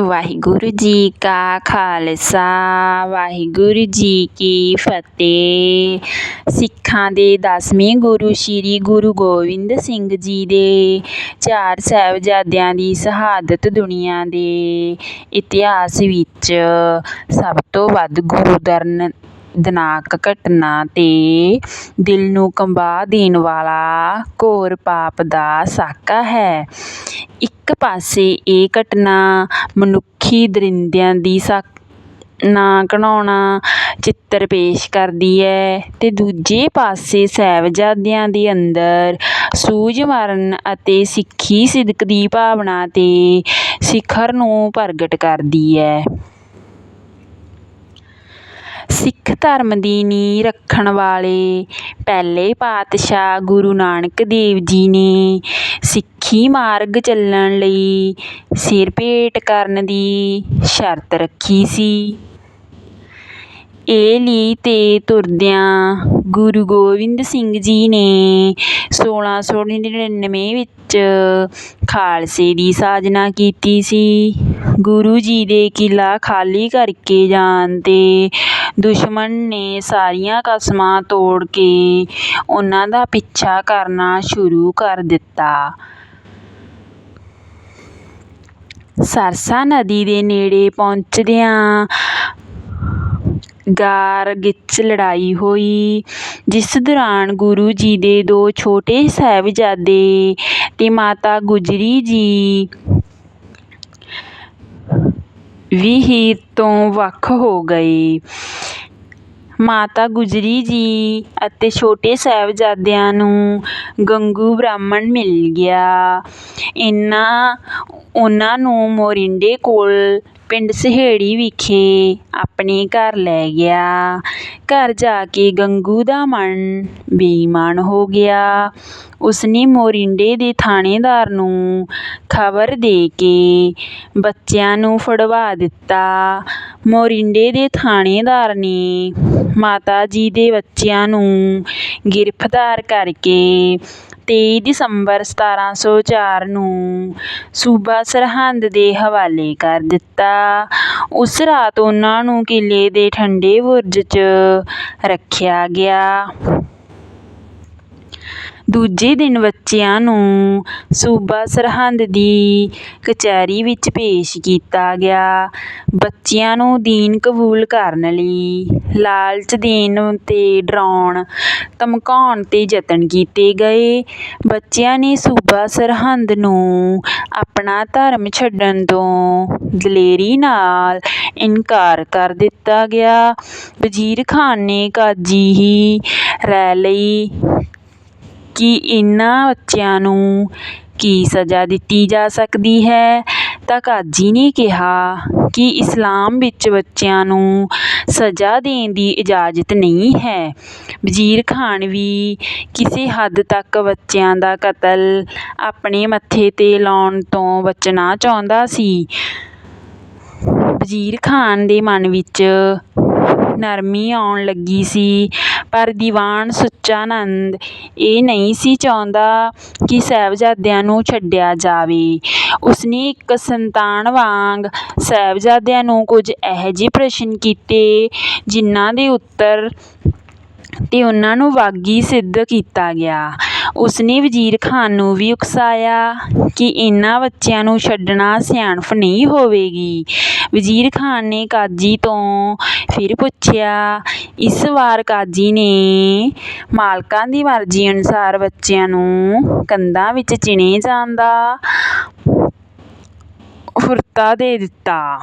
ਵਾਹਿਗੁਰੂ ਜੀ ਕਾ ਖਾਲਸਾ ਵਾਹਿਗੁਰੂ ਜੀ ਕੀ ਫਤਿਹ। ਸਿੱਖਾਂ ਦੇ ਦਸਵੇਂ ਗੁਰੂ ਸ੍ਰੀ ਗੁਰੂ ਗੋਬਿੰਦ ਸਿੰਘ ਜੀ ਦੇ ਚਾਰ ਸਾਹਿਬਜ਼ਾਦਿਆਂ ਦੀ ਸ਼ਹਾਦਤ ਦੁਨੀਆ ਦੇ ਇਤਿਹਾਸ ਵਿੱਚ ਸਭ ਤੋਂ ਵੱਧ ਗੁਰੂ ਦਰਨ ਦਨਾਕ ਘਟਨਾ ਅਤੇ ਦਿਲ ਨੂੰ ਕੰਬਾ ਦੇਣ ਵਾਲਾ ਘੋਰ ਪਾਪ ਦਾ ਸਾਕਾ ਹੈ। ਇੱਕ ਪਾਸੇ ਇਹ ਘਟਨਾ ਮਨੁੱਖੀ ਦਰਿੰਦਿਆਂ ਦੀ ਸਾ ਨਾ ਘਿਨਾਉਣਾ ਚਿੱਤਰ ਪੇਸ਼ ਕਰਦੀ ਹੈ ਅਤੇ ਦੂਜੇ ਪਾਸੇ ਸਾਹਿਬਜ਼ਾਦਿਆਂ ਦੇ ਅੰਦਰ ਸੂਝ ਮਰਨ ਅਤੇ ਸਿੱਖੀ ਸਿਦਕ ਦੀ ਭਾਵਨਾ ਤੇ ਸਿਖਰ ਨੂੰ ਪ੍ਰਗਟ ਕਰਦੀ ਹੈ। ਸਿੱਖ ਧਰਮ ਦੀ ਨੀਂਹ ਰੱਖਣ ਵਾਲੇ ਪਹਿਲੇ ਪਾਤਸ਼ਾਹ ਗੁਰੂ ਨਾਨਕ ਦੇਵ ਜੀ ਨੇ ਸਿੱਖੀ ਮਾਰਗ ਚੱਲਣ ਲਈ ਸਿਰ ਭੇਟ ਕਰਨ ਦੀ ਸ਼ਰਤ ਰੱਖੀ ਸੀ। ਇਹ ਲੀਹ ਤੇ ਤੁਰਦਿਆਂ ਗੁਰੂ ਗੋਬਿੰਦ ਸਿੰਘ ਜੀ ਨੇ 1699 ਵਿੱਚ ਖਾਲਸੇ ਦੀ ਸਾਜਨਾ ਕੀਤੀ ਸੀ। ਗੁਰੂ ਜੀ ਦੇ ਕਿਲ੍ਹਾ ਖਾਲੀ ਕਰਕੇ ਜਾਣ ਤੇ ਦੁਸ਼ਮਣ ਨੇ ਸਾਰੀਆਂ ਕਸਮਾਂ ਤੋੜ ਕੇ ਉਹਨਾਂ ਦਾ ਪਿੱਛਾ ਕਰਨਾ ਸ਼ੁਰੂ ਕਰ ਦਿੱਤਾ। ਸਰਸਾ ਨਦੀ ਦੇ ਨੇੜੇ ਪਹੁੰਚਦਿਆਂ ਗਾਰ ਗਿੱਚ ਲੜਾਈ ਹੋਈ, ਜਿਸ ਦੌਰਾਨ ਗੁਰੂ ਜੀ ਦੇ ਦੋ ਛੋਟੇ ਸਾਹਿਬਜ਼ਾਦੇ ਅਤੇ ਮਾਤਾ ਗੁਜਰੀ ਜੀ ਵੀ ਹੀਰ ਤੋਂ ਵੱਖ ਹੋ ਗਏ। ਮਾਤਾ ਗੁਜਰੀ ਜੀ ਅਤੇ ਛੋਟੇ ਸਾਹਿਬਜ਼ਾਦਿਆਂ ਨੂੰ ਗੰਗੂ ਬ੍ਰਾਹਮਣ ਮਿਲ ਗਿਆ। ਇਹਨਾਂ ਉਹਨਾਂ ਨੂੰ ਮੋਰਿੰਡੇ ਕੋਲ ਪਿੰਡ ਸਹੇੜੀ ਵਿਖੇ ਆਪਣੇ ਘਰ ਲੈ ਗਿਆ। ਘਰ ਜਾ ਕੇ ਗੰਗੂ ਦਾ ਮਨ ਬੇਈਮਾਨ ਹੋ ਗਿਆ। ਉਸਨੇ ਮੋਰਿੰਡੇ ਦੇ ਥਾਣੇਦਾਰ ਨੂੰ ਖਬਰ ਦੇ ਕੇ ਬੱਚਿਆਂ ਨੂੰ ਫੜਵਾ ਦਿੱਤਾ। ਮੋਰਿੰਡੇ ਦੇ ਥਾਣੇਦਾਰ ਨੇ ਮਾਤਾ ਜੀ ਦੇ ਬੱਚਿਆਂ ਨੂੰ ਗ੍ਰਿਫਤਾਰ ਕਰਕੇ ਤੇਈ ਦਸੰਬਰ ਸਤਾਰ੍ਹਾਂ ਸੌ ਚਾਰ ਨੂੰ ਸੂਬਾ ਸਰਹੰਦ ਦੇ ਹਵਾਲੇ ਕਰ ਦਿੱਤਾ। ਉਸ ਰਾਤ ਉਹਨਾਂ ਨੂੰ ਕਿਲ੍ਹੇ ਦੇ ਠੰਡੇ ਬੁਰਜ 'ਚ ਰੱਖਿਆ ਗਿਆ। ਦੂਜੇ ਦਿਨ ਬੱਚਿਆਂ ਨੂੰ ਸੂਬਾ ਸਰਹੰਦ ਦੀ ਕਚਹਿਰੀ ਵਿੱਚ ਪੇਸ਼ ਕੀਤਾ ਗਿਆ। ਬੱਚਿਆਂ ਨੂੰ ਦੀਨ ਕਬੂਲ ਕਰਨ ਲਈ ਲਾਲਚ ਦੇਣ ਤੇ ਡਰਾਉਣ, ਧਮਕਾਉਣ ਤੇ ਯਤਨ ਕੀਤੇ ਗਏ। ਬੱਚਿਆਂ ਨੇ ਸੂਬਾ ਸਰਹੰਦ ਨੂੰ ਆਪਣਾ ਧਰਮ ਛੱਡਣ ਤੋਂ ਦਲੇਰੀ ਨਾਲ ਇਨਕਾਰ ਕਰ ਦਿੱਤਾ ਗਿਆ। ਵਜ਼ੀਰ ਖਾਨ ਨੇ ਕਾਜ਼ੀ ਹੀ ਰਾਇ ਲਈ ਕਿ ਇਹਨਾਂ ਬੱਚਿਆਂ ਨੂੰ ਕੀ ਸਜ਼ਾ ਦਿੱਤੀ ਜਾ ਸਕਦੀ ਹੈ? ਤਾਂ ਕਾਜ਼ੀ ਨੇ ਕਿਹਾ ਕਿ ਇਸਲਾਮ ਵਿੱਚ ਬੱਚਿਆਂ ਨੂੰ ਸਜ਼ਾ ਦੇਣ ਦੀ ਇਜਾਜ਼ਤ ਨਹੀਂ ਹੈ। ਵਜ਼ੀਰ ਖਾਨ ਵੀ ਕਿਸੇ ਹੱਦ ਤੱਕ ਬੱਚਿਆਂ ਦਾ ਕਤਲ ਆਪਣੇ ਮੱਥੇ 'ਤੇ ਲਾਉਣ ਤੋਂ ਬਚਣਾ ਚਾਹੁੰਦਾ ਸੀ। ਵਜ਼ੀਰ ਖਾਨ ਦੇ ਮਨ ਵਿੱਚ ਨਰਮੀ ਆਉਣ ਲੱਗੀ ਸੀ, ਪਰ ਦੀਵਾਨ ਸੁੱਚਾ ਨੰਦ ਇਹ ਨਹੀਂ ਸੀ ਚਾਹੁੰਦਾ ਕਿ ਸਾਹਿਬਜ਼ਾਦਿਆਂ ਨੂੰ ਛੱਡਿਆ ਜਾਵੇ। ਉਸਨੇ ਇੱਕ ਸੰਤਾਨ ਵਾਂਗ ਸਾਹਿਬਜ਼ਾਦਿਆਂ ਨੂੰ ਕੁਝ ਇਹੋ ਜਿਹੇ ਪ੍ਰਸ਼ਨ ਕੀਤੇ, ਜਿਨ੍ਹਾਂ ਦੇ ਉੱਤਰ ਅਤੇ ਉਹਨਾਂ ਨੂੰ ਬਾਗੀ ਸਿੱਧ ਕੀਤਾ ਗਿਆ। ਉਸਨੇ ਵਜ਼ੀਰ ਖਾਨ ਨੂੰ ਵੀ ਉਕਸਾਇਆ ਕਿ ਇਹਨਾਂ ਬੱਚਿਆਂ ਨੂੰ ਛੱਡਣਾ ਸਿਆਣਪ ਨਹੀਂ ਹੋਵੇਗੀ। ਵਜ਼ੀਰ ਖਾਨ ਨੇ ਕਾਜ਼ੀ ਤੋਂ ਫਿਰ ਪੁੱਛਿਆ, ਇਸ ਵਾਰ ਕਾਜ਼ੀ ਨੇ ਮਾਲਕਾਂ ਦੀ ਮਰਜ਼ੀ ਅਨੁਸਾਰ ਬੱਚਿਆਂ ਨੂੰ ਕੰਧਾਂ ਵਿੱਚ ਚਿਣੇ ਜਾਣ ਦਾ ਫੁਰਤਾ ਦੇ ਦਿੱਤਾ।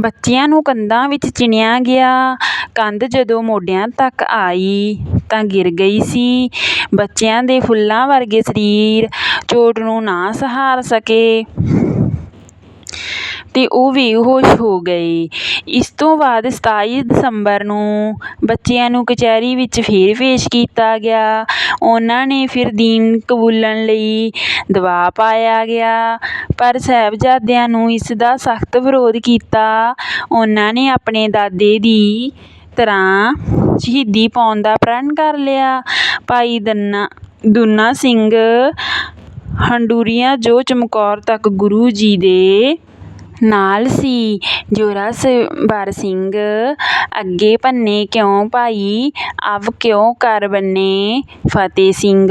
ਬੱਚਿਆਂ ਨੂੰ ਕੰਧਾਂ ਵਿੱਚ ਚਿਣਿਆ ਗਿਆ। ਕੰਧ ਜਦੋਂ ਮੋਢਿਆਂ ਤੱਕ ਆਈ ਤਾਂ ਗਿਰ ਗਈ ਸੀ। ਬੱਚਿਆਂ ਦੇ ਫੁੱਲਾਂ ਵਰਗੇ ਸਰੀਰ, ਚੋਟ ਨੂੰ ਨਾ ਸਹਾਰ ਸਕੇ। ਅਤੇ ਉਹ ਬੇਹੋਸ਼ ਹੋ ਗਏ। ਇਸ ਤੋਂ ਬਾਅਦ ਸਤਾਈ ਦਸੰਬਰ ਨੂੰ ਬੱਚਿਆਂ ਨੂੰ ਕਚਹਿਰੀ ਵਿੱਚ ਫਿਰ ਪੇਸ਼ ਕੀਤਾ ਗਿਆ। ਉਹਨਾਂ ਨੇ ਫਿਰ ਦੀਨ ਕਬੂਲਣ ਲਈ ਦਬਾਅ ਪਾਇਆ ਗਿਆ। ਪਰ ਸਾਹਿਬਜ਼ਾਦਿਆਂ ਨੂੰ ਇਸ ਦਾ ਸਖਤ ਵਿਰੋਧ ਕੀਤਾ। ਉਹਨਾਂ ਨੇ ਆਪਣੇ ਦਾਦੇ ਦੀ ਤਰ੍ਹਾਂ ਸ਼ਹੀਦੀ ਪਾਉਣ ਦਾ ਪ੍ਰਣ ਕਰ ਲਿਆ। ਭਾਈ ਦੰਨਾ, ਦੂਨਾ ਸਿੰਘ ਹੰਡੂਰੀਆ, ਜੋ ਚਮਕੌਰ ਤੱਕ ਗੁਰੂ ਜੀ ਦੇ ਨਾਲ ਸੀ। ਜ਼ੋਰਾਵਰ ਸਿੰਘ, ਅੱਗੇ ਭੰਨੇ ਕਿਉਂ ਭਾਈ? ਅਬ ਕਿਉਂ ਕਰ ਬੰਨੇ? ਫਤਿਹ ਸਿੰਘ,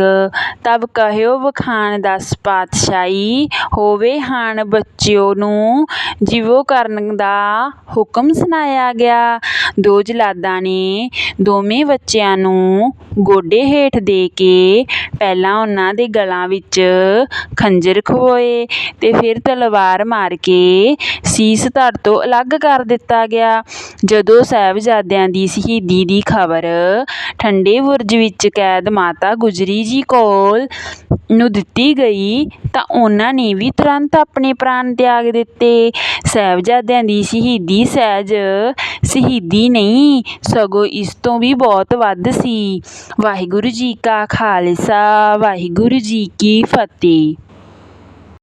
ਤਬ ਕਹਿਓ ਵਖਾਣ ਦਸ ਪਾਤਸ਼ਾਹੀ, ਹੋਵੇ ਹਾਣ ਬੱਚਿਓ ਨੂੰ, ਜਿਵੋ ਕਰਨ ਦਾ ਹੁਕਮ ਸੁਣਾਇਆ ਗਿਆ। ਦੋ ਜਲਾਦਾਂ ਨੇ ਦੋਵੇਂ ਬੱਚਿਆਂ ਨੂੰ ਗੋਡੇ ਹੇਠ ਦੇ ਕੇ ਪਹਿਲਾਂ ਉਹਨਾਂ ਦੇ ਗਲਾਂ ਵਿੱਚ ਖੰਜਰ ਖੋਏ ਅਤੇ ਫਿਰ ਤਲਵਾਰ ਮਾਰ ਕੇ ਸੀਸ ਧੜ ਤੋਂ ਅਲੱਗ ਕਰ ਦਿੱਤਾ ਗਿਆ। ਜਦੋਂ ਸਾਹਿਬਜ਼ਾਦਿਆਂ ਦੀ ਸ਼ਹੀਦੀ ਦੀ ਖਬਰ ਠੰਡੇ ਬੁਰਜ ਵਿੱਚ ਕੈਦ ਮਾਤਾ ਗੁਜਰੀ ਜੀ ਕੋਲ ਨੂੰ ਦਿੱਤੀ ਗਈ, ਤਾਂ ਉਹਨਾਂ ਨੇ ਵੀ ਤੁਰੰਤ ਆਪਣੇ ਪ੍ਰਾਣ ਤਿਆਗ ਦਿੱਤੇ। ਸਾਹਿਬਜ਼ਾਦਿਆਂ ਦੀ ਸ਼ਹੀਦੀ ਸਹਿਜ ਸ਼ਹੀਦੀ ਨਹੀਂ, ਸਗੋਂ ਇਸ ਤੋਂ ਵੀ ਬਹੁਤ ਵੱਧ ਸੀ। ਵਾਹਿਗੁਰੂ ਜੀ ਕਾ ਖਾਲਸਾ, ਵਾਹਿਗੁਰੂ ਜੀ ਕੀ ਫਤਿਹ।